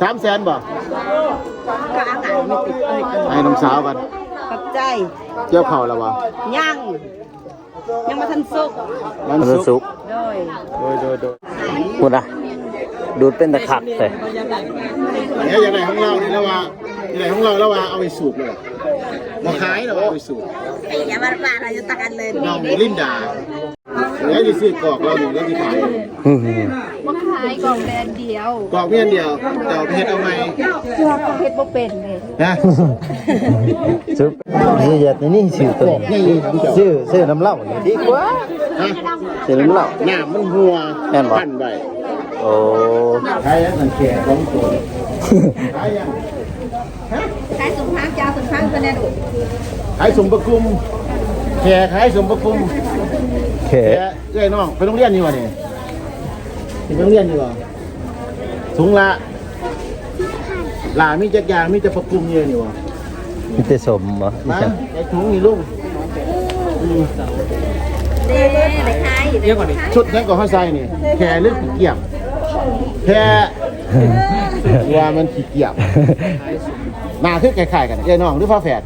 สามแสนบ่ก็อาหารไม่ติดเอ้ยให้น้องสาวกันขอบใจเกี่ยวเข่าวแล้วบ่ยังยังมาทันสุกมันมันสุสุกกโดยโดยโดยโดยพูดนะดูดเป็นตะขักเลยเนี่ยอย่างไรของเรานี่แล้วว่าอย่างไรของเราแล้วว่าเอาไปสูบเลยมาขายแล้วว่าเอาไปสูบไอ้ยามาบ้านเราจะตักกันเลยน้องลินดาแล้วจะซื้อกรอกเราอยู่แล้วจะขายว่าขายกล่องแดนเดียวกรอกเพียงเดียวแต่เอาไปเฮ็ดเอาไหมเชื่อก็เพชรบ่เป็นเลยนะซุปนี่อย่านี่ชื่อตัวนี่เจ้าชื่อชื่อน้ำเหล้านี่ดีกว่าฮะชื่อน้ำเหล้าหน้ามันหัวแม่นบ่พันไปโอ้ขายอันแก่ของตัวขายยังขายสุนทางจ้าสุนทางเป็นแน่ดุขายสมประกุมแขกขายสมประกุมแขแขกเอ้ยน้องไปโรงเรียนนี่วะนี่ ไปโรงเรียนนี่วะถุงละหลามีจักรยางมีจะประกุมเยอะนี่วะมีแต่สมบ่มีมาจังไอ้ถุงนี่ลุงอืมเด้เด้ขายเดี๋ยวก่อนดิชุดนั้นก็ห้าใส่นี่แค่เลือกขี้เกียจแค่ว่ามันขี้เกียจหน้าคือคล้ายๆกันเอ้ยน้องหรือฟ้าแฝด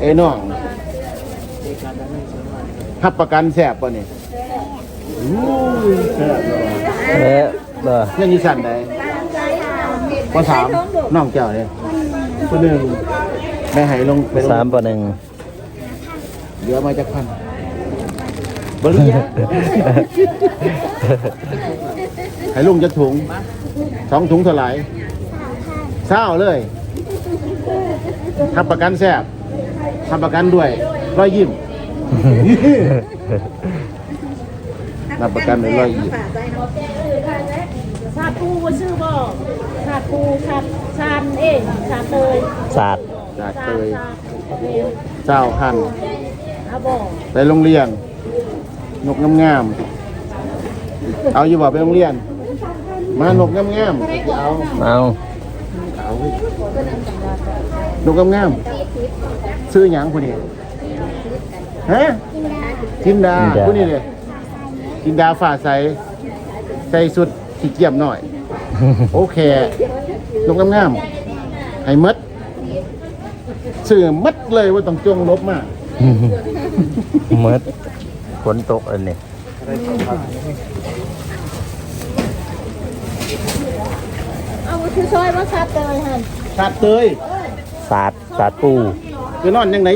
เอ้ยน้องรับประกันแสบป่ะนี่อู้ยแสบ เลยเออบ่เรื่องยีสันใดปสามน้องเจ้าเนี่ยคนหนึ่งแม่ให้ลงไปลงสามปอหนึ่งเหลือมาจากพันบริยาให้ลุงจะถุงสองถุงเท่าไหร่เศร้าเลยทำประกันแซบทำประกันด้วยรอยยิ้ม รับประกันด้วยรอยยิ้มชาปูบ่ชื่อบ่ชาปูชาชานเองชาเตยศาสตร์จากชาเคยชาเอวเจ้าพันอาบ่ไปโรงเรียน นกงามๆเอาอยู่บ่ไปโรงเรียน มานกงามๆเอาเอาเอานกงามๆซื้อหยังคนนี้ฮะทินดาคนนี้เลย ทินดาฝ่าใส ใส่สุดขี้เกียจหน่อย โอเคนกงามๆให้หมดซื้อหมดเลยว่าต้องจงลบมากหมดฝนตกอันนี้เอาคือซอยว่าชาเตยหั่นขาดเตยศาสตร์ศาสตร์ปูจะนอนยังไง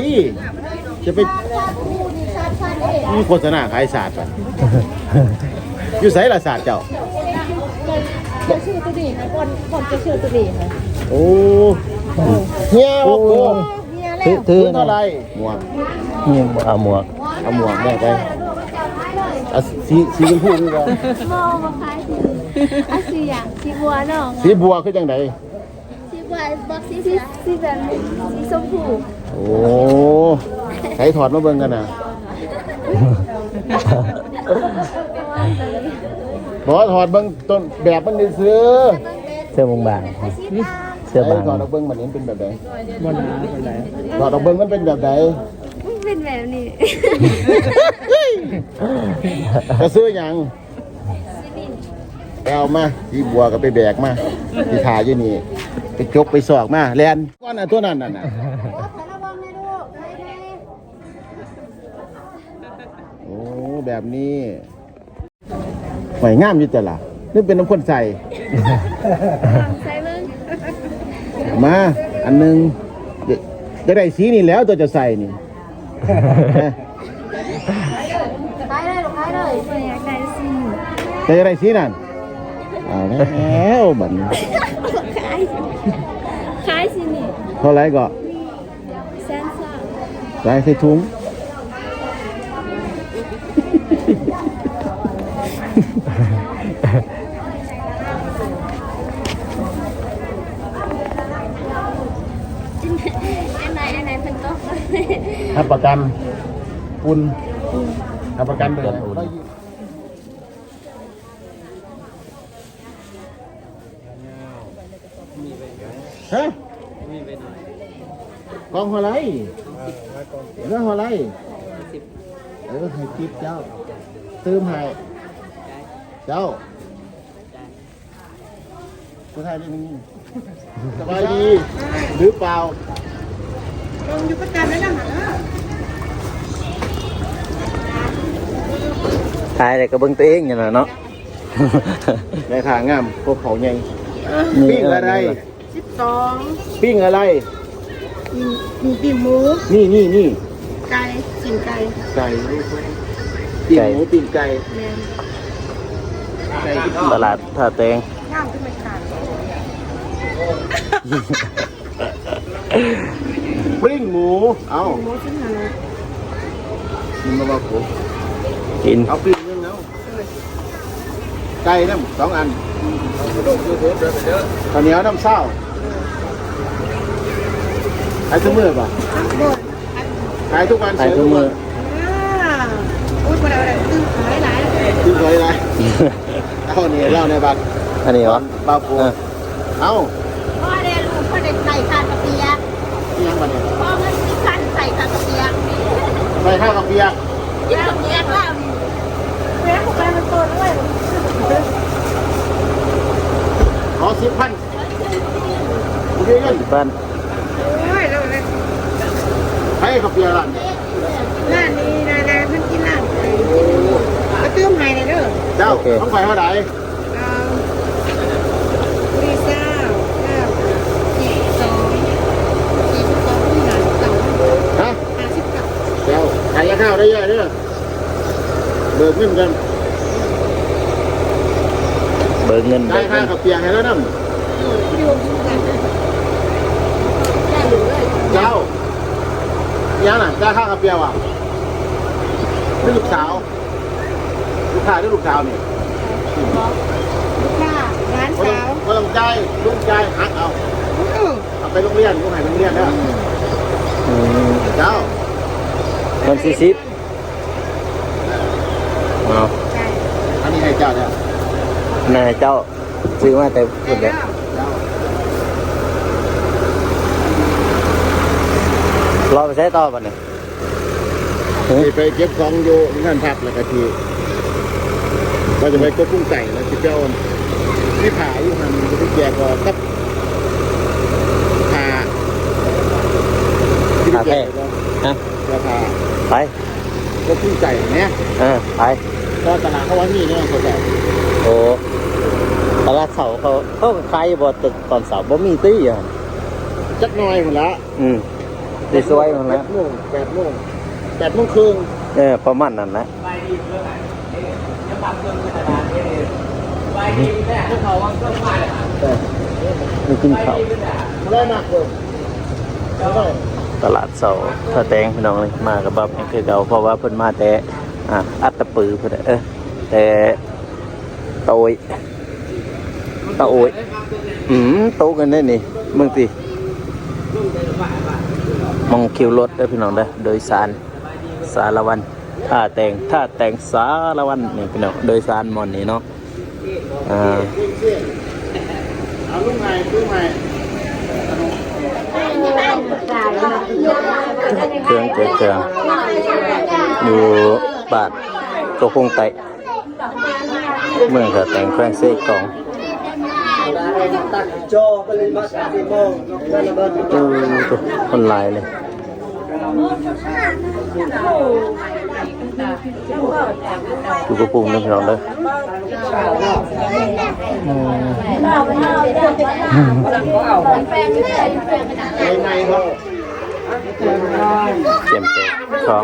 จะไปชาปูนี่ชาชานเองมีโฆษณาขายศาสตร์ป่ะ อยู่ไสละศาสตร์เจ้า จะชื่อตัวนี้นะก่อนก่อนจะชื่อตัวนี้นะโอ้เฮียโอ้โหเนี่ยแหละถือถือซื้อเท่าไหรหมวกนี่เอาหมวกเอาหมวกได้ไปเอาสีสีชมพูนี่ก่อนมองมาขายสิอาสีอย่างสีบัวน้องสีบัวคือจังไดสีบัวบอกสีสีสีแบบนี้สีชมพูโอ้ใส่ถอดมาเบิ่งกันนะ บอกว่าถอดเบิ่งต้นแบบมันได้ซื้อเสื้อบางบางเสื้อบางถอดออกเบิ่งมันนี้เป็นแบบไหนถอดออกเบิ่งมันเป็นแบบไหนมันเป็นแบบนี้จะซื้อหยังไปเอามาสีบัวก็ไปแบกมาที่ถ่ายอยู่นี่ไปจกไปสอกมาแลนก้อนน่ะตัวนั้นน่ะน่ะโอ้ แบบนี้หอยงามอยู่แต่ละนี่เป็นน้ำข้นใส่ ใส่เบิ่งมาอันหนึงจะจะได้สีนี่แล้วตัวจะใส่นี่ขายเลยลูกขายเลยอยากได้สีจะได้สีนั่นเอาแล้วบัดนี้ขายขายสินี่เท่าไหรก็แสนสามใส่ใส่ถุง อันไหนอันไหนเพิ่นก็ รับประกันคุณรับประกันเลยนะฮะกองหัวไรเรื่องหัวไรเออให้ทิปเจ้าตื้มให้เจ้าผู้ชายเรื่องนี้สบายดีหรือเปล่า อยู่ประจำแล้วนะถ่ายอะไรก็เบิ่งตัวเองอย่างนั้นเนาะในทางงามพวกเขาใหญ่นี่ปิ้งอะไรสิบสองปิ้งอะไรมีปีหมูนี่นี่นี่ไก่สิ่งไก่ไก่ปิ้งหมูปิ้งไก่แมนไก่ที่ตลาดท่าแตงข้ามขึ้นมาขาด ปิ้งหมู เอาหมูชิ้นหนึ่งกินมาบอกผมกินเอาปิ้งนึงแล้วไก่น้ำสองอันข้าวเหนียวน้ำเศร้าขายทุกมื้อป่ะขายทุกวันถ่ายทุกมืออ่าอุ้ยมาแล้วตื้อหลายหลายคือสวยไรเอาเนี่ยเล่าในบัตรอันนี้เหรอปลาปูเออเอาพ่อเรียนลูกพ่อเด็กใส่คานกระเปียที่ยังบัตรเนี่ย พ่อเงินที่คันใส่คานกระเปียก ใส่ข้าวกับเปียร์กยิ่งกระเปียกแล้าวแม่ของแม่มันโตด้วยขอสิบพันโอเคเงินบ้านโอ้ยแล้วนให้กับเปียกละร้านนี้นายนายเพิ่นกินร้านไหนก็ตื้มให้เลยเด้อเจ้าต้องไปเท่าไหร่ซ่าเก้าสี่สองสี่สองหนึ่งสอง ฮะ ห้าสิบเก้า เจ้า ขายข้าวได้เยอะเด้อเบิกเงินกันเบิกเงินได้เบิกข้าเงิวนกับเปียกให้แล้วนั่นอยู่กันได้หรือไม่เจ้ายังน่ะได้ข้าวกับเปียกอะนี่ลูกสาว ลูกชายหรือลูกสาวนี่ลูกค้าร้านก็ต้อสางวก็ต้องใจายลูกใจายหักเอาอือเอาไปโรงเรียนลูกให้โรงเรียนเด้ออืมเจ้า เงินสี่สิบเอาใช่อันนี้ให้เจ้าเนี่ยนายเจ้าซื้อมาแต่พูดเลยเจ้ารอไปใช้ต่อป่ะเนี่ยไปเก็บของอยู่ที่นั่นพักแล้วก็ทีเราจะไปกดกุ้งไก่แล้วที่เจ้าไม่ผ่าอยู่หันจะไปแจกก็กับผ่าที่ไปแจกก็ฮะ จะผ่าไปก็กุ้งไก่เนี่ยเออไปก็ตลาดเขาว่านี่เนี่ยเขาแจกโอ้ตลาดเสาเขาเขาก็ขายอยู่บ่ตึกตอนเสาร์บ่มีตี้อะจักหน่อยหมดละอืมได้สวยหมดแปแล้วดโมงแปดโมงแปดโมงครึ่งเออประมาณนั้นแหละไม่กินข้าวได้มากเลยได้ ตลาดเสาถ้าแตงพี่น้องเลยมากับบับนี่คือเก่าเพราะว่าเพิ่นมาแต่อ่าอัตตปือเพิ่นเออแต่โตยตะโอยอืมโตกันได้นี่มึงติมองคิวรถได้พี่น้องได้โดยสารสารวันท่าแตงท่าแตงสารวันนี่พี่น้องโดยสารมอนนี่เนาะอ่าเอาลูกใหม่ลูกใหม่ เครื่องเจอเครื่องอยู่บาทตัวคงไตเมืองกับแต่งแฟรงเซกองเสามโมงนั่นละบ้านอืมตัวคนลายเลยอยู่กระปุกนึงพี่น้องเลยอืมใหม่ๆ เตรียมเตะของ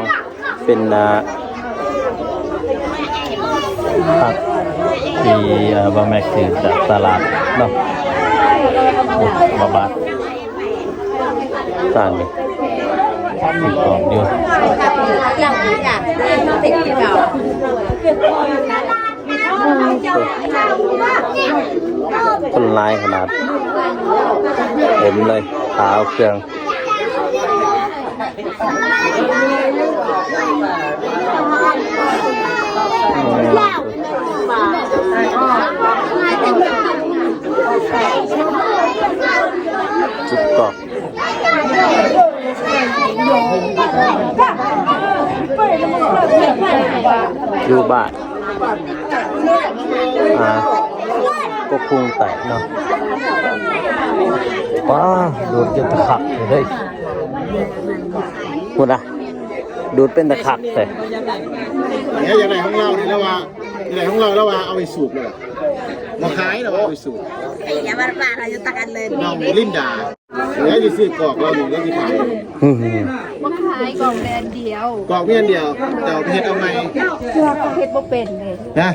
เป็นอ่าผักที่บะแม็กซื้อจากตลาดเนาะโอ้บาบาทต่างเลยมีของเดียวเราอยากติดเราคนลายขนาดเต็มเลยขาวเครื่อง จุดกรอบอยู่บ้านอ่าก็คุ งไต่เนาะว้าดูดจนตะขักเลยพูดอะดูดเป็นตะขักเลยเนี่ยอย่างไรของเราเนี่ยแล้วว่าอย่างไรของเราแล้วว่าเอาไปสูบเลยมาขายแล้วว่าเอาไปสูบอย่ามาบ้านเราจะตักกันเลยน้องลินดาแล้วจะซื้อกรอกเราอยู่แล้วที่ขายอืมมาขายกล่องแบรนด์เดียวกรอกเพียงเดียวแต่เอาไปเฮ็ดเอาไงเชื่อก็เฮ็ดบ่เป็นเลยนะ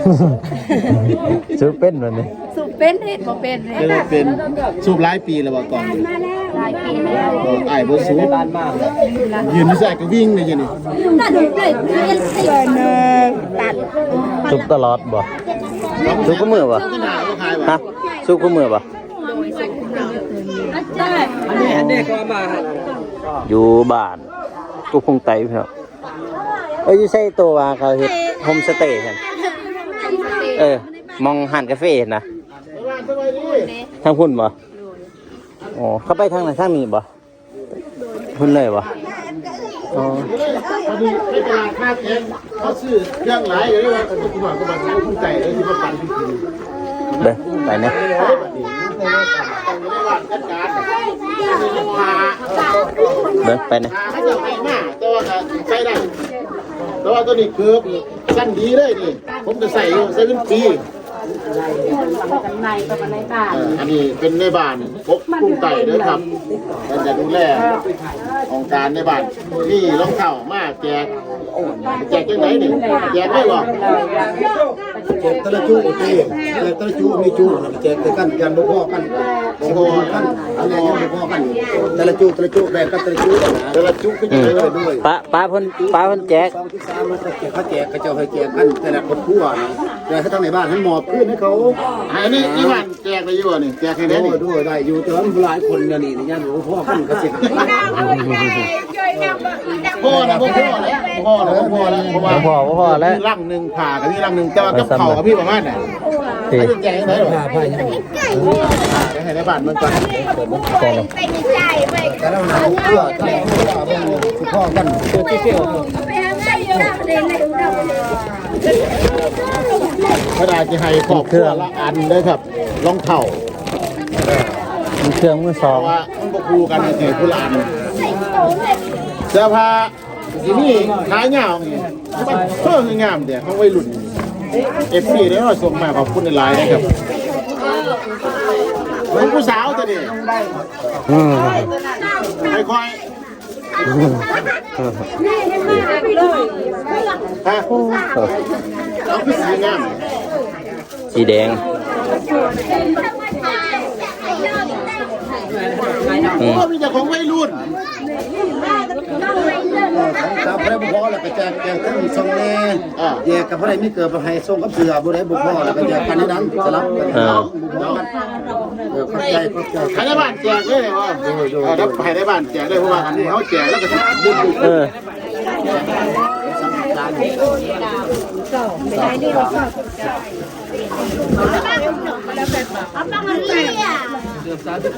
ซื้อเป็นวันนี้สูบ เป็นเฮ็ดบ่เป็นเลยจะได้เป็นสูบหลายปีแล้วว่ากรอกหลายปีแล้วเออไอ้บ่สูบยืนไม่ใส่ก็วิ่งเลยอยังนี่ตัดเลยเรียนสิตัดซุปตลอดบ่ซุปก็มือบ่ก็หนาก็ขายฮะว่ะซุปก็มือบ่อันนี้อันนี้ก็มาอยู่บ้านก็คุงไต่พี่น้องเอ้ยอยู่ใช่ตัวว่าเขาเฮ็ดโฮมสเตย์กันเออ มองหันกาแฟเห็นนะ สบายดีทางพุ่นบ่อ๋อเข้าไปทางไหนทางนี้บ่พุ่นเลยบ่อ๋อพอดีในตลาดค้าแกงเขาซื้อเครื่องหลายเลยว่าคุณหมอก็บอกว่าคุณใจเลยที่ประกันที่กินเด้อไปนะพาเด้อไปนะพาเขาจะไปมาแต่ว่าก็ใช้ได้แต่ว่าตัวนี้เกือบสั้นดีเลยนี่ผมจะใส่อยู่ใส่เป็นปี ในกับในบ้านเอ่ออันนี้เป็นในบ้านพกกุ้งไก่ด้วยครับเป็นจะดูแล ของการในบ้านนี่รองเท้ามาแจกแจกยังไงนี่แจกได้หรอแจกตะละจุโอเคแจกตะละจุมีจุแจกแต่กันยันบ่พอกันบ่พอกันอันนี้ยังบ่พอกันตะละจุตะละจุแบ่งกันตะละจุนะแต่ละจุกก็อืจะมได้เลยด้วยป้าป้าเพิ่นป้าเพิ่นแจกสองที่สามมันจะแจกเขาแจกกระเจ้าให้แจกกันแต่ละคนทั่วนะแต่ถ้าทางในบ้านให้หมอบขึ้นให้เขาอันนี้ที่บ้านแจกไปอยู่บ่นี่แจกให้ได้โอ้นี่ด้วยได้อยู่แต่ว่าหลายคนเนี่ยนี่ยันบ่พอกันก็สิพ่อนะพ่อพ่อแล้วพ่อแล้วพ่อแล้วเพราะว่าบ่พอบ่พอแล้วมีร่างหนึ่งผ่ากับพี่ร่างหนึ่งแต่ว่ากับเขากับพี่ประมาณน่ะที่ไม่ได้แจกให้ได้หรอผ้าผ้ายังผ่าให้ในบ้านมันก่อนแจกเป็นใจไปแต่เราหนาวเพื่อถ้าเราบ่สิพอกันไปหาใส่อยู่แล้วเลยในอุดรเลยพระดาจะให้ครอบครัวละอันเด้อครับรองเท้ามีเครื่องมือสเพองราะว่ามันบ่คู่กันสิผู้ละอัน เสื้อผ้าที่นี่ขายาวนี่มันเพิ่งงามเดี๋ยวเของวัยรุ่น FC ได้ว่าส่งมาขอบคุณหลายๆนะครับเป็นผู้สาวตัวนี้อืมค่อยฮะเอาคือสีงามสีแดง อืมก็มีแต่ของวัยรุ่นถ้าบ่ได้บ่พอแล้วก็แจกแจกทั้งสองแน่อ่าแยกกับบ่ได้มีเกิดบ่ให้ส่งกับเสือบ่ได้บ่พอแล้วก็แยกกันในนั้นสลับกันอ่าบ่พอกันเออเข้าใจเข้าใจใครในบ้านแจกเลยเนี่ยว่าเออถ้าใครในบ้านแจกเลยเพราะว่าอันนี้เขาแจกแล้วก็จะดึงดูดเออสามสามครูผู้ที่ว่าเขาจะเสียผ้าดึ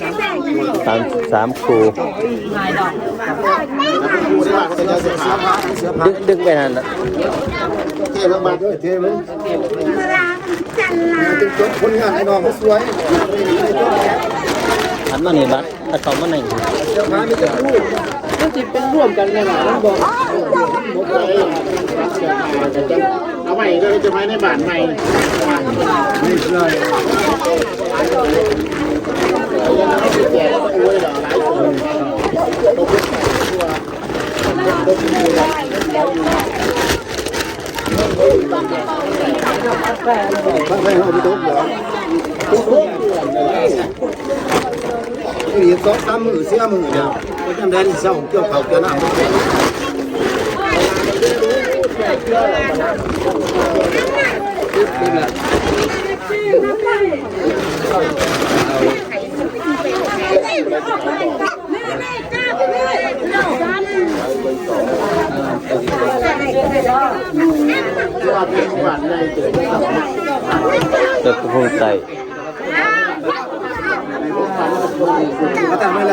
กดึกไปนั่นน่ะเทเพิ่มมาด้วยเทมึงจึงจบผลงานให้น้องสวยอันมานี่บัดถ้าเขามาไหนเจ้ามามีแต่ลูกเอาใหม่ก็จะไว้ในบ้านใหม่นี่เลยแจกก็อวยหรอหลยคนข้างในห้องพี่กเหรออีกสองสามมือเสียมือเนี่ยก็จำได้ที่เศร้าเกี่ย วเขาเกี่ยวน้ำว่าเป็นบ้านในเกิดเกิดกระพุ้งไตก็ทำให้เ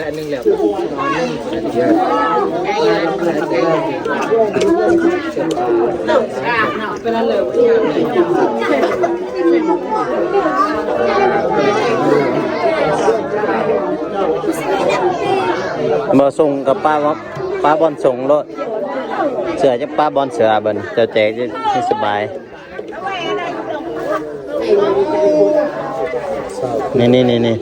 ราไม่เมาครับก็ตั้งมองเลยเหลือเลยบ่ส่งกับป้าบ่าป้าบอลส่งรถเสือจะป้าบอลเสือเบิ่นจ้าแจกจะสบายนี่นี่นี่นี่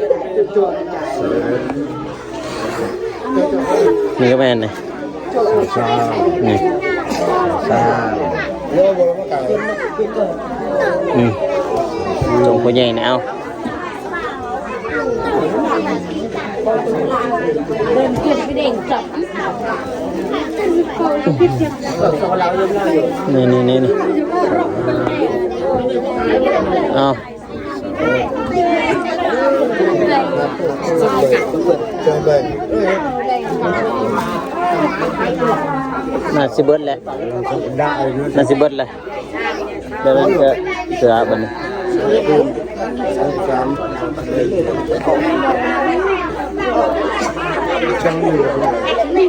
นี่ก็แม่นนี่นี่อืมส่งผู้ใหญ่นะเอาเดินเกินไปเด้งจับนี่นี่ นี่นี่เอาเชิญเลยน่าสิเบิดแหละได้เลยน่าสิเบิดแหละเดี๋ยวเราจะเสือบัดนสาม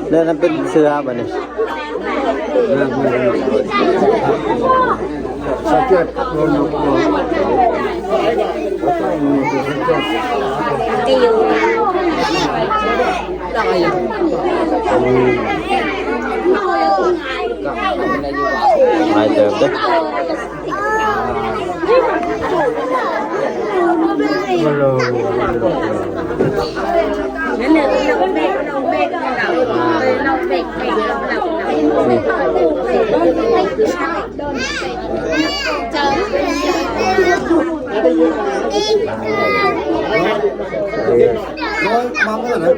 เดี๋ยวนั้นเป็นเสือบัดนสเจ็ดโดนหายเติบเด้อมาเลยนั่นเลยเราเบรกเราเบ ร้อยมาเมื่อไหร่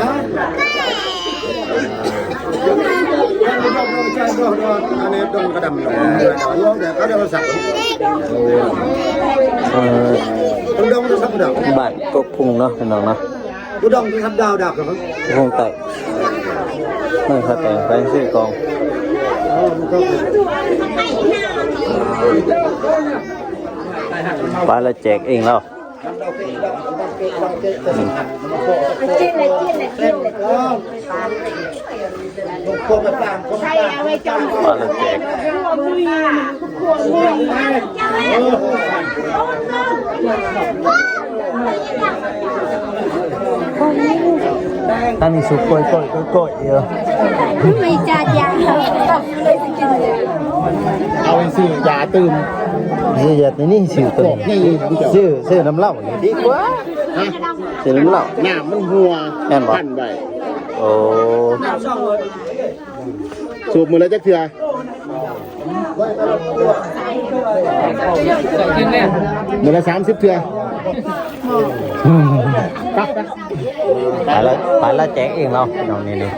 ฮะใช่ด้วยด้วยอันนี้ดงกระดำเลยแต่เขายกว่าสักเออดงดงจะสักดาวบานกกพุงเนาะน้องเนาะดูดงจะสักดาวดับเหรอครับพุงแตกไม่เข้าแต่ไปซื้อกองปลาละแจกเองแล้ว พวกแบบต่างคนปลาละแจกตั้งนี่สุกกล้วยกล้ วยกล้วยกล้วยเยอะไม่จานยางตับเลยสกินเลยเอาไปซื้อยาตื่มนี่อย่าในนี่สิวตัวนี้ซื้อซื้อน้ำเหล้านี่ดีกว่าฮะซื้อน้ำเหล้าหน้ามันหัวแม่นบ่ พันไปโอ้สูบมือแล้วจักเถื่อมือละสามสิบเถื่อปักปลาละปลาละแจกเองเราน้องนี่นี่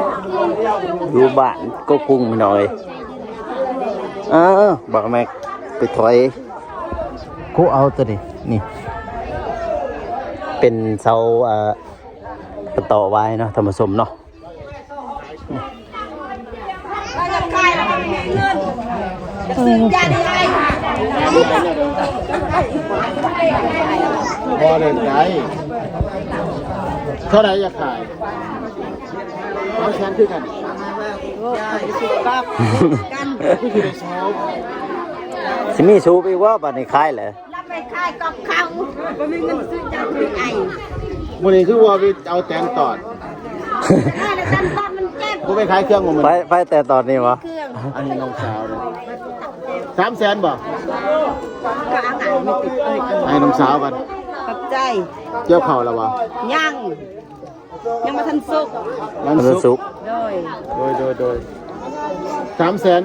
อ ยู่บ้านก็กุ้งไปหน่อยอ้าวบอกแม่ไปถอยกูเอาตัวนี้นี่ เป็นเสาเอ่อต่อไว้เนาะธรรมสมเนาะพอเลยไงเท่าไหร่อยากขาย ร้อยแสนคือกันก็คือในซอฟสิมีชูไปว่าบัดนี้คายเหรอไปค่ายกับเขาก็มีเงินซื้อจากที่ไอ้วันนี้คือว่าไปเอาแตงตอดถ้าเราตั้งต้นมันเจ็บกูไปขายเครื่องของมันไปไปแต่ตอนนี้วะเครื่องอันนี้น้องสาวเลยสามแสนบ่ก็อาหารไม่ติดเอ้ยให้น้องสาวกันขอบใจเกี่ยวเข่าแล้ววะยัง ยังมาทันสุกมันมันสุสุกกโดยโดยโดยโดยสามแสน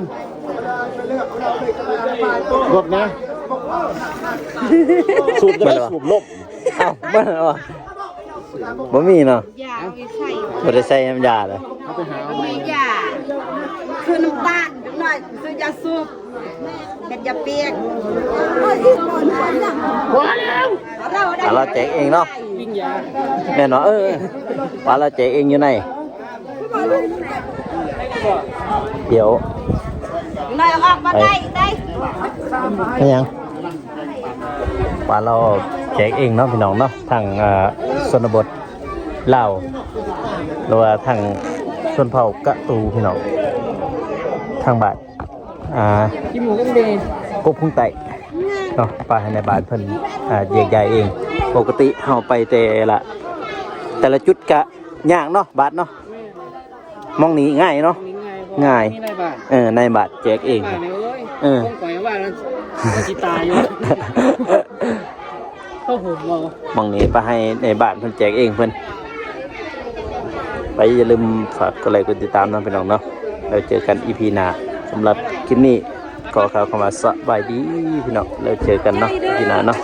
รถนะสูบจะได้สูบลบเอ้าบ่เหรอบ่มีเนาะยาเอาไปใส่บ่ได้ใส่น้ำยาเลยเอาไปหาเอามีใหม่ยาคือน้ำตาลนิดหน่ อยคือยาสูบเห็ดยาเปียกพอแล้วเราได้ปลาเราแจกเองเนาะแม่เนาะเออปลาเราแจกเองอยู่ในเดี๋ยวหน่อยออกมาได้ได้ไม่ยังปลาเราแจกเองเนาะพี่น้องเนาะทางอ่าชนบทลาวหรือว่าทางชนเผ่ากะตูพี่น้องางบาทอ่ากินหมูกันเดนกบพุ่งไตเนาะปลาในบาทเพิ่นอ่าแยกใหญ่เอง ปกติเฮาไปแต่ละ แต่ละจุดกะยากเนาะบาทเนาะมองนี้ง่ายเนาะง่ายนี่ในบ้านเออในบาทแจกเองบ้านเนี่ยเอ้ยเออต้องปล่อยว่ามันจิตายอยู่เข้าห่มเรามองนี้ไปให้ในบ้านเพิ่นแจกเองเพิ่นไปอย่าลืมฝากกดไลค์กดติดตามน้องพี่น้องเนาะ แล้วเจอกันอีพีหน้าสำหรับคลิปนี้ขอข่าวคำว่าสบายดีพี่น้องแล้วเจอกันเนาะอีพีหน้าเนาะ